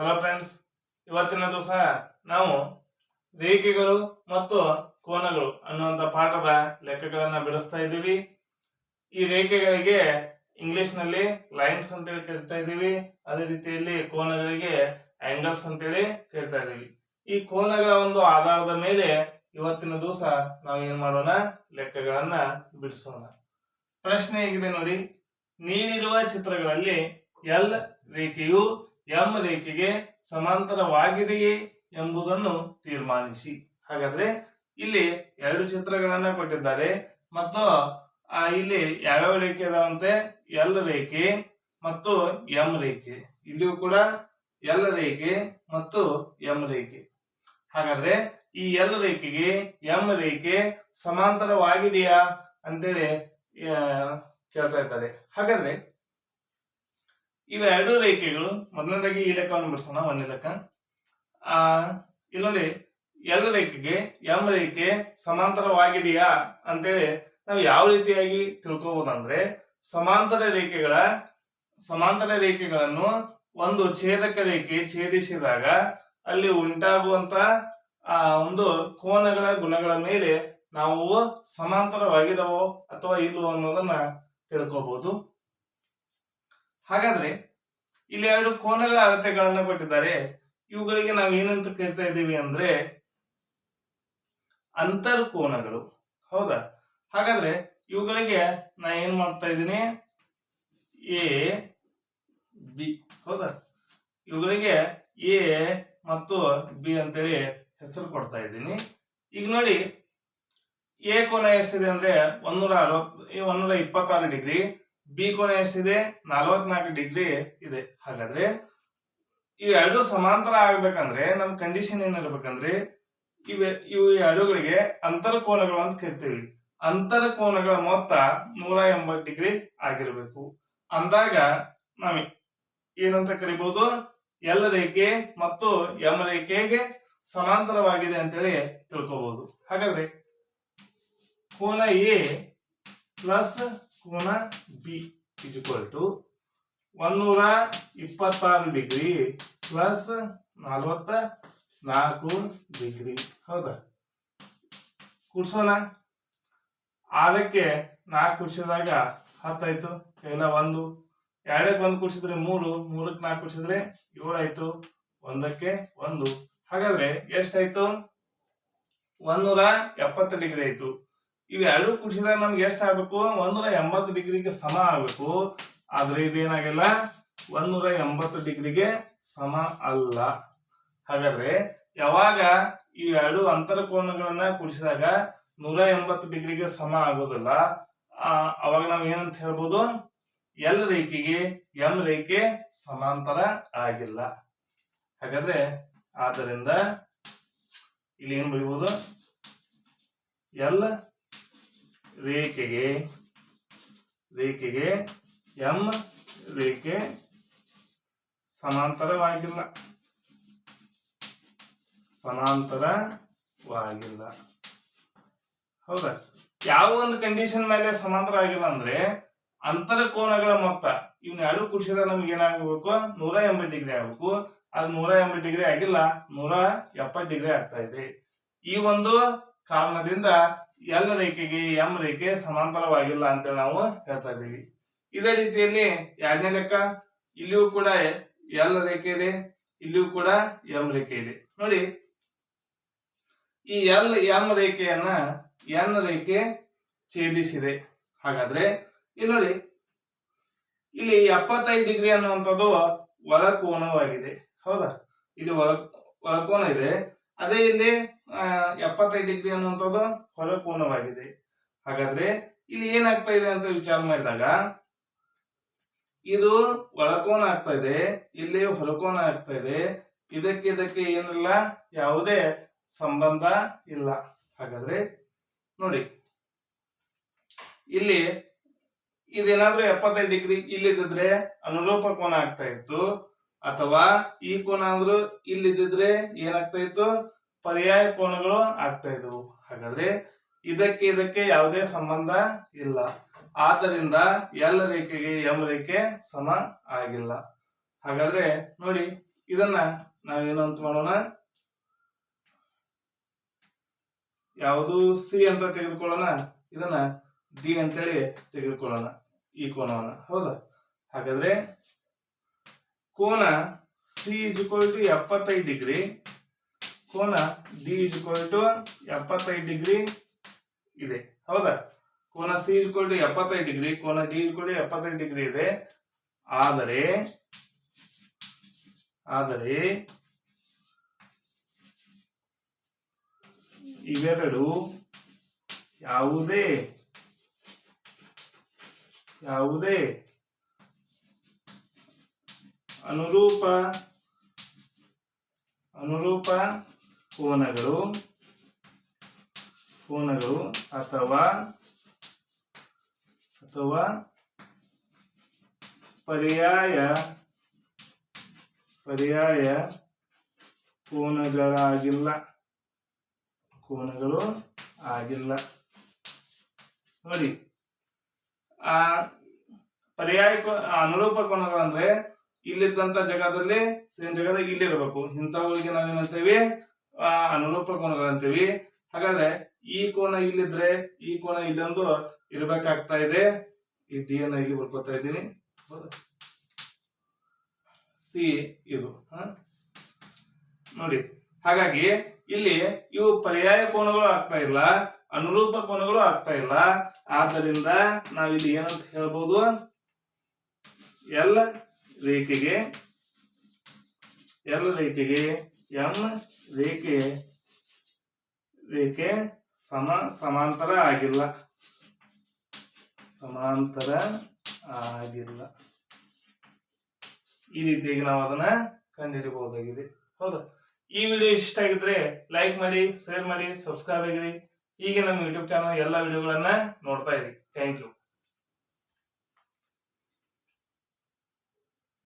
Hello friends ಇವತ್ತಿನ ದಿವಸ ನಾವು ರೇಖೆಗಳು ಮತ್ತು ಕೋನಗಳು ಅನ್ನುವಂಥ ಪಾಠದ ಲೆಕ್ಕಗಳನ್ನು ಬಿಡಿಸ್ತಾ ಇದ್ದೀವಿ. ಈ ರೇಖೆಗಳಿಗೆ ಇಂಗ್ಲಿಷ್ನಲ್ಲಿ ಲೈನ್ಸ್ ಅಂತೇಳಿ ಕರಿತಾ ಇದ್ದೀವಿ. ಅದೇ ರೀತಿಯಲ್ಲಿ ಕೋನಗಳಿಗೆ ಆಂಗಲ್ಸ್ ಅಂತೇಳಿ ಕರಿತಾ ಇದ್ದೀವಿ. ಈ ಕೋನಗಳ ಒಂದು ಆಧಾರದ ಮೇಲೆ ಇವತ್ತಿನ ದಿವಸ ನಾವು ಏನು ಮಾಡೋಣ? ಲೆಕ್ಕಗಳನ್ನು ಬಿಡಿಸೋಣ. ಪ್ರಶ್ನೆ ಹೇಗಿದೆ ನೋಡಿ. ನೀಡಿರುವ ಚಿತ್ರಗಳಲ್ಲಿ ಎಲ್ ರೇಖೆಯು ಎಂ ರೇಖೆಗೆ ಸಮಾಂತರವಾಗಿದೆಯೇ ಎಂಬುದನ್ನು ತೀರ್ಮಾನಿಸಿ. ಹಾಗಾದ್ರೆ ಇಲ್ಲಿ ಎರಡು ಚಿತ್ರಗಳನ್ನ ಕೊಟ್ಟಿದ್ದಾರೆ. ಮತ್ತು ಇಲ್ಲಿ ಯಾವ್ಯಾವ ರೇಖೆ ಅದಾವಂತೆ? ಎಲ್ ರೇಖೆ ಮತ್ತು ಎಂ ರೇಖೆ. ಇಲ್ಲಿಯೂ ಕೂಡ ಎಲ್ ರೇಖೆ ಮತ್ತು ಎಂ ರೇಖೆ. ಹಾಗಾದ್ರೆ ಈ ಎಲ್ ರೇಖೆಗೆ ಎಂ ರೇಖೆ ಸಮಾಂತರವಾಗಿದೆಯಾ ಅಂತೇಳಿ ಕೇಳ್ತಾ ಇದ್ದಾರೆ. ಹಾಗಾದ್ರೆ ಇವೆರಡು ರೇಖೆಗಳು ಮೊದಲನೇದಾಗಿ ಈ ಲೆಕ್ಕವನ್ನು ಬಿಡಿಸೋಣ, ಒಂದೇ ಲೆಕ್ಕ. ಆ ಇಲ್ಲೊಂದು ಎಲ್ ರೇಖೆಗೆ ಎಂ ರೇಖೆ ಸಮಾಂತರವಾಗಿದೆಯಾ ಅಂತೇಳಿ ನಾವು ಯಾವ ರೀತಿಯಾಗಿ ತಿಳ್ಕೋಬಹುದಂದ್ರೆ ಸಮಾಂತರ ರೇಖೆಗಳ, ಸಮಾಂತರ ರೇಖೆಗಳನ್ನು ಒಂದು ಛೇದಕ ರೇಖೆ ಛೇದಿಸಿದಾಗ ಅಲ್ಲಿ ಉಂಟಾಗುವಂತ, ಆ, ಒಂದು ಕೋನಗಳ ಗುಣಗಳ ಮೇಲೆ ನಾವು ಸಮಾಂತರವಾಗಿದವೋ ಅಥವಾ ಇಲ್ಲವೋ ಅನ್ನೋದನ್ನ ತಿಳ್ಕೋಬಹುದು ಹಾಗಾದ್ರೆ ಇಲ್ಲಿ ಎರಡು ಕೋನಗಳ ಅಳತೆಗಳನ್ನ ಕೊಟ್ಟಿದ್ದಾರೆ. ಇವುಗಳಿಗೆ ನಾವು ಏನಂತ ಕೇಳ್ತಾ ಇದ್ದೀವಿ ಅಂದ್ರೆ ಅಂತರ್ಕೋನಗಳು. ಹೌದಾ? ಹಾಗಾದ್ರೆ ಇವುಗಳಿಗೆ ನಾ ಏನ್ ಮಾಡ್ತಾ ಇದ್ದೀನಿ? A, B. ಹೌದಾ? ಇವುಗಳಿಗೆ ಎ ಮತ್ತು ಬಿ ಅಂತೇಳಿ ಹೆಸರು ಕೊಡ್ತಾ ಇದ್ದೀನಿ. ಈಗ ನೋಡಿ, ಎ ಕೋನ ಎಷ್ಟಿದೆ ಅಂದ್ರೆ ಒಂದೂರ ಅರವತ್ ಒಂದೂರ ಇಪ್ಪತ್ತಾರು ಡಿಗ್ರಿ. ಬಿ ಕೋನ ಎಷ್ಟಿದೆ? ನಲವತ್ನಾಲ್ಕು ಡಿಗ್ರಿ ಇದೆ. ಹಾಗಾದ್ರೆ ಇವು ಎರಡು ಸಮಾಂತರ ಆಗ್ಬೇಕಂದ್ರೆ, ನಮ್ ಕಂಡೀಷನ್ ಏನಿರ್ಬೇಕಂದ್ರೆ, ಇವೆ, ಇವು ಎರಡುಗಳಿಗೆ ಅಂತರ ಕೋನಗಳು ಅಂತ ಕರಿತೀವಿ ಅಂತರ ಕೋನಗಳ ಮೊತ್ತ ನೂರ ಎಂಬತ್ತು ಡಿಗ್ರಿ ಆಗಿರ್ಬೇಕು. ಅಂದಾಗ ನಾವ್ ಏನಂತ ಕರಿಬಹುದು ಎಲ್ ರೇಖೆ ಮತ್ತು ಎಂ ರೇಖೆಗೆ ಸಮಾಂತರವಾಗಿದೆ ಅಂತೇಳಿ ತಿಳ್ಕೋಬಹುದು ಹಾಗಾದ್ರೆ ಕೋನ ಎ ಪ್ಲಸ್ ಕೋನ ಬಿ ಇಸ್ ಈಕ್ವಲ್ ಟು ಒಂದೂರ ಇಪ್ಪತ್ತಾರು ಡಿಗ್ರಿ ಪ್ಲಸ್ ನಲವತ್ತ ನಾಲ್ಕು ಡಿಗ್ರಿ. ಹೌದಾ? ಕೂಡ್ಸೋಣ. ಆರಕ್ಕೆ ನಾಲ್ಕು ಕೂಡಿಸಿದಾಗ ಹತ್ತಾಯ್ತು. ಇಲ್ಲ, ಒಂದು. ಎರಡಕ್ಕೆ ಒಂದು ಕೂಡಿಸಿದ್ರೆ ಮೂರು, ಮೂರಕ್ಕೆ ನಾಲ್ಕು ಕೂಡಿಸಿದ್ರೆ ಏಳು ಆಯ್ತು ಒಂದಕ್ಕೆ ಒಂದು. ಹಾಗಾದ್ರೆ ಎಷ್ಟಾಯ್ತು? ಒಂದೂರ ಎಪ್ಪತ್ತು ಡಿಗ್ರಿ ಆಯ್ತು. ಇವು ಎರಡು ಕೂಡಿಸಿದಾಗ ನಮ್ಗೆ ಎಷ್ಟು ಆಗ್ಬೇಕು? ಒಂದೂರ ಎಂಬತ್ತು ಡಿಗ್ರಿಗೆ ಸಮ ಆಗ್ಬೇಕು. ಆದ್ರೆ ಇದೇನಾಗಿಲ್ಲ? ಒಂದೂರ ಎಂಬತ್ತು ಡಿಗ್ರಿಗೆ ಸಮ ಅಲ್ಲ. ಹಾಗಾದ್ರೆ ಯಾವಾಗ ಈ ಎರಡು ಅಂತರ ಕೋನಗಳನ್ನ ಕೂಡಿಸಿದಾಗ ನೂರ ಎಂಬತ್ತು ಡಿಗ್ರಿಗೆ ಸಮ ಆಗೋದಿಲ್ಲ? ಅವಾಗ ನಾವು ಏನಂತ ಹೇಳ್ಬೋದು? ಎಲ್ ರೇಖೆಗೆ ಎಂ ರೇಖೆ ಸಮಾಂತರ ಆಗಿಲ್ಲ. ಹಾಗಾದ್ರೆ ಆದ್ದರಿಂದ ಇಲ್ಲಿ ಏನ್ ಬರೀಬಹುದು ಎಲ್ ರೇಖೆಗೆ ರೇಖೆಗೆ ಎಂ ರೇಖೆ ಸಮಾಂತರವಾಗಿಲ್ಲ. ಸಮಾಂತರವಾಗಿಲ್ಲ. ಹೌದಾ? ಯಾವ ಒಂದು ಕಂಡೀಷನ್ ಮೇಲೆ ಸಮಾಂತರ ಆಗಿಲ್ಲ ಅಂದ್ರೆ ಅಂತರ ಕೋನಗಳ ಮೊತ್ತ, ಇವ್ನ ಎರಡು ಕೂಡಿಸಿದಾಗ ನಮ್ಗೆ ಏನಾಗಬೇಕು? ನೂರ ಎಂಬತ್ತು ಡಿಗ್ರಿ ಆಗಬೇಕು. ಅದು ನೂರ ಎಂಬತ್ತು ಡಿಗ್ರಿ ಆಗಿಲ್ಲ, ನೂರ ಎಪ್ಪತ್ತು ಡಿಗ್ರಿ ಆಗ್ತಾ ಇದೆ. ಈ ಒಂದು ಕಾರಣದಿಂದ ಎಲ್ ರೇಖೆಗೆ ಎಂ ರೇಖೆ ಸಮಾಂತರವಾಗಿಲ್ಲ ಅಂತ ನಾವು ಹೇಳ್ತಾ ಇದ್ದೀವಿ. ಇದೇ ರೀತಿಯಲ್ಲಿ ಎರಡನೇ ಲೆಕ್ಕ, ಇಲ್ಲಿಯೂ ಕೂಡ ಎಲ್ ರೇಖೆ ಇದೆ, ಇಲ್ಲಿಯೂ ಕೂಡ ಎಂ ರೇಖೆ ಇದೆ. ನೋಡಿ, ಈ ಎಲ್ ಎಂ ರೇಖೆಯನ್ನ ಎನ್ ರೇಖೆ ಛೇದಿಸಿದೆ. ಹಾಗಾದ್ರೆ, ಇಲ್ಲಿ ನೋಡಿ, ಇಲ್ಲಿ ಎಪ್ಪತ್ತೈದು ಡಿಗ್ರಿ ಅನ್ನುವಂಥದ್ದು ಒಳಕೋನವಾಗಿದೆ. ಹೌದಾ? ಇಲ್ಲಿ ಒಳ, ಒಳಕೋನ ಇದೆ. ಅದೇ ಇಲ್ಲಿ ಎಪ್ಪತ್ತೈದು ಡಿಗ್ರಿ ಅನ್ನುವಂಥದ್ದು ಹೊರಕೋನವಾಗಿದೆ ಹಾಗಾದ್ರೆ ಇಲ್ಲಿ ಏನಾಗ್ತಾ ಇದೆ ಅಂತ ವಿಚಾರ ಮಾಡಿದಾಗ, ಇದು ಒಳಕೋನ ಆಗ್ತಾ ಇದೆ, ಇಲ್ಲಿ ಹೊರಕೋನ ಆಗ್ತಾ ಇದೆ. ಇದಕ್ಕೆ ಇದಕ್ಕೆ ಏನಿಲ್ಲ, ಯಾವುದೇ ಸಂಬಂಧ ಇಲ್ಲ. ಹಾಗಾದ್ರೆ ನೋಡಿ, ಇಲ್ಲಿ ಇದೇನಾದ್ರೂ ಎಪ್ಪತ್ತೈದು ಡಿಗ್ರಿ ಇಲ್ಲಿದ್ದಿದ್ರೆ ಅನುರೂಪ ಕೋನ ಆಗ್ತಾ ಇತ್ತು. ಅಥವಾ ಈ ಕೋನ ಅಂದ್ರು ಇಲ್ಲಿದ್ದಿದ್ರೆ ಏನಾಗ್ತಾ ಇತ್ತು ಪರ್ಯಾಯ ಕೋನಗಳು ಆಗ್ತಾ ಇದ್ವು ಹಾಗಾದ್ರೆ ಇದಕ್ಕೆ ಇದಕ್ಕೆ ಯಾವುದೇ ಸಂಬಂಧ ಇಲ್ಲ. ಆದ್ದರಿಂದ ಎಲ್ ರೇಖೆಗೆ ಎಂ ರೇಖೆ ಸಮ ಆಗಿಲ್ಲ. ಹಾಗಾದ್ರೆ ನೋಡಿ, ಇದನ್ನ ನಾವೇನು ಅಂತ ಮಾಡೋಣ? ಯಾವುದು ಸಿ ಅಂತ ತೆಗೆದುಕೊಳ್ಳೋಣ? ಇದನ್ನ ಡಿ ಅಂತೇಳಿ ತೆಗೆದುಕೊಳ್ಳೋಣ ಈ ಕೋನವನ್ನ. ಹೌದಾ? ಹಾಗಾದ್ರೆ ಕೋನ ಸಿ ಇಸ್ ಟು ಎಪ್ಪತ್ತೈದು ಡಿಗ್ರಿ, ಕೋನ ಡಿ ಇಸ್ ಟು ಎಪ್ಪತ್ತೈದು ಡಿಗ್ರಿ ಇದೆ. ಹೌದಾ? ಕೋನ ಸಿ ಇಸ್ ಟು ಎಪ್ಪತ್ತೈದು ಡಿಗ್ರಿ, ಕೋನ ಡಿ ಇಸ್ ಟು ಎಪ್ಪತ್ತೈದು ಡಿಗ್ರಿ ಇದೆ. ಆದರೆ ಆದರೆ ಇವೆರಡು ಯಾವುದೇ ಯಾವುದೇ ಅನುರೂಪ ಅನುರೂಪ ಕೋನಗಳು ಕೋನಗಳು ಅಥವಾ ಅಥವಾ ಪರ್ಯಾಯ ಪರ್ಯಾಯ ಕೋನಗಳಾಗಿಲ್ಲ. ಕೋನಗಳು ಆಗಿಲ್ಲ. ನೋಡಿ, ಆ ಪರ್ಯಾಯ ಅನುರೂಪ ಕೋನಗಳು ಅಂದ್ರೆ ಇಲ್ಲಿದ್ದಂತ ಜಾಗದಲ್ಲಿ ಸೇಮ್ ಜಾಗದಾಗ ಇಲ್ಲಿರ್ಬೇಕು ಇಂಥವುಗಳಿಗೆ ನಾವೇನಂತೀವಿ ಆ, ಅನುರೂಪ ಕೋನಗಳಂತೀವಿ ಹಾಗಾದ್ರೆ ಈ ಕೋನ ಇಲ್ಲಿದ್ರೆ ಈ ಕೋನ ಇಲ್ಲೊಂದು ಇರ್ಬೇಕಾಗ್ತಾ ಇದೆ. ಈ ಡಿ ಅನ್ನ ಇಲ್ಲಿ ಬರ್ಕೋತಾ ಇದ್ದೀನಿ. ಸಿ ಇದು? ನೋಡಿ, ಹಾಗಾಗಿ ಇಲ್ಲಿ ಇವು ಪರ್ಯಾಯ ಕೋನಗಳು ಆಗ್ತಾ ಇಲ್ಲ, ಅನುರೂಪ ಕೋನಗಳು ಆಗ್ತಾ ಇಲ್ಲ. ಆದ್ದರಿಂದ ನಾವಿಲ್ಲಿ ಏನಂತ ಹೇಳ್ಬೋದು? ಎಲ್ಲ ರೇಖೆಗೆ ಎಲ್ ರೇಖೆಗೆ ಎಂ ರೇಖೆ ರೇಖೆ ಸಮ, ಸಮಾಂತರ ಆಗಿಲ್ಲ. ಸಮಾಂತರ ಆಗಿಲ್ಲ. ಈ ರೀತಿಯಾಗಿ ನಾವು ಅದನ್ನ ಕಂಡುಹಿಡಬಹುದಾಗಿದೆ ಹೌದಾ. ಈ ವಿಡಿಯೋ ಇಷ್ಟ ಆಗಿದ್ರೆ ಲೈಕ್ ಮಾಡಿ, ಶೇರ್ ಮಾಡಿ, ಸಬ್ಸ್ಕ್ರೈಬ್ ಆಗಿರಿ. ಹೀಗೆ ನಮ್ಮ ಯೂಟ್ಯೂಬ್ ಚಾನಲ್ ಎಲ್ಲ ವಿಡಿಯೋಗಳನ್ನ ನೋಡ್ತಾ ಇರಿ. Thank you.